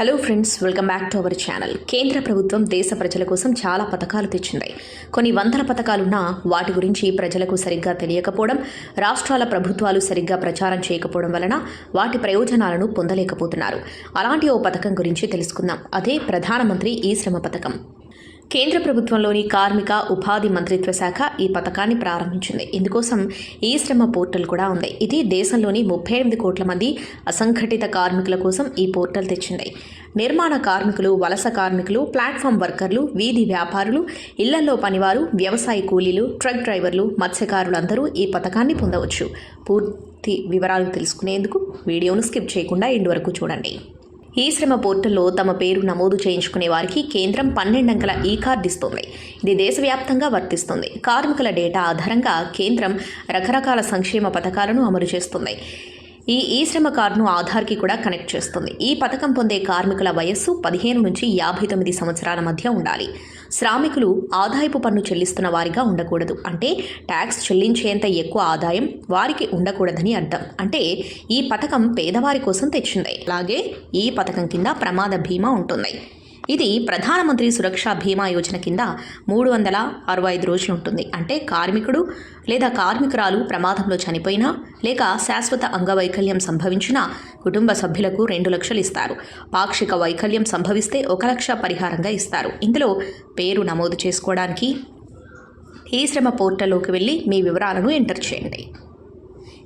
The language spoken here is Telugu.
Hello friends welcome back to our channel కేంద్ర ప్రభుత్వం దేశ ప్రజల కోసం చాలా పథకాలు తెచ్చింది కొన్ని వందల పథకాలున్నా వాటి గురించి ప్రజలకు సరిగ్గా తెలియకపోవడం రాష్ట్రాల ప్రభుత్వాలు సరిగ్గా ప్రచారం చేయకపోవడం వలన వాటి ప్రయోజనాలను పొందలేకపోతున్నారు అలాంటి ఓ పథకం గురించి తెలుసుకుందాం అదే ప్రధానమంత్రి ఈ శ్రమ పథకం కేంద్ర ప్రభుత్వంలోని కార్మిక ఉపాధి మంత్రిత్వ శాఖ ఈ పథకాన్ని ప్రారంభించింది. ఇందుకోసం ఈ శ్రమ పోర్టల్ కూడా ఉంది. ఇది దేశంలోని ముప్పై ఎనిమిది కోట్ల మంది అసంఘటిత కార్మికుల కోసం ఈ పోర్టల్ తెచ్చింది. నిర్మాణ కార్మికులు వలస కార్మికులు ప్లాట్ఫామ్ వర్కర్లు వీధి వ్యాపారులు ఇళ్ళలో పనివారు వ్యవసాయ కూలీలు ట్రక్ డ్రైవర్లు మత్స్యకారులు అందరూ ఈ పథకాన్ని పొందవచ్చు. పూర్తి వివరాలు తెలుసుకునేందుకు వీడియోను స్కిప్ చేయకుండా ఇంటి వరకు చూడండి. ఈ శ్రమ పోర్టల్లో తమ పేరు నమోదు చేయించుకునే వారికి కేంద్రం పన్నెండు అంకెల ఈ కార్డు ఇస్తుంది. ఇది దేశవ్యాప్తంగా వర్తిస్తుంది. కార్మికుల డేటా ఆధారంగా కేంద్రం రకరకాల సంక్షేమ పథకాలను అమలు చేస్తుంది. ఈ ఈ శ్రమ కార్డును ఆధార్కి కూడా కనెక్ట్ చేస్తుంది. ఈ పథకం పొందే కార్మికుల వయస్సు పదిహేను నుంచి యాభై తొమ్మిది సంవత్సరాల మధ్య ఉండాలి. శ్రామికులు ఆదాయపు పన్ను చెల్లిస్తున్న వారిగా ఉండకూడదు. అంటే ట్యాక్స్ చెల్లించేంత ఎక్కువ ఆదాయం వారికి ఉండకూడదని అర్థం. అంటే ఈ పథకం పేదవారి కోసం తెచ్చింది. అలాగే ఈ పథకం కింద ప్రమాద బీమా ఉంటుంది ఇది ప్రధానమంత్రి సురక్ష బీమా యోజన కింద మూడు వందల అరవై ఐదు రోజులు ఉంటుంది. అంటే కార్మికుడు లేదా కార్మికురాలు ప్రమాదంలో చనిపోయినా లేక శాశ్వత అంగవైకల్యం సంభవించినా కుటుంబ సభ్యులకు రెండు లక్షలు ఇస్తారు. పాక్షిక వైకల్యం సంభవిస్తే ఒక లక్ష పరిహారంగా ఇస్తారు. ఇందులో పేరు నమోదు చేసుకోవడానికి ఈ శ్రమ పోర్టల్లోకి వెళ్ళి మీ వివరాలను ఎంటర్ చేయండి.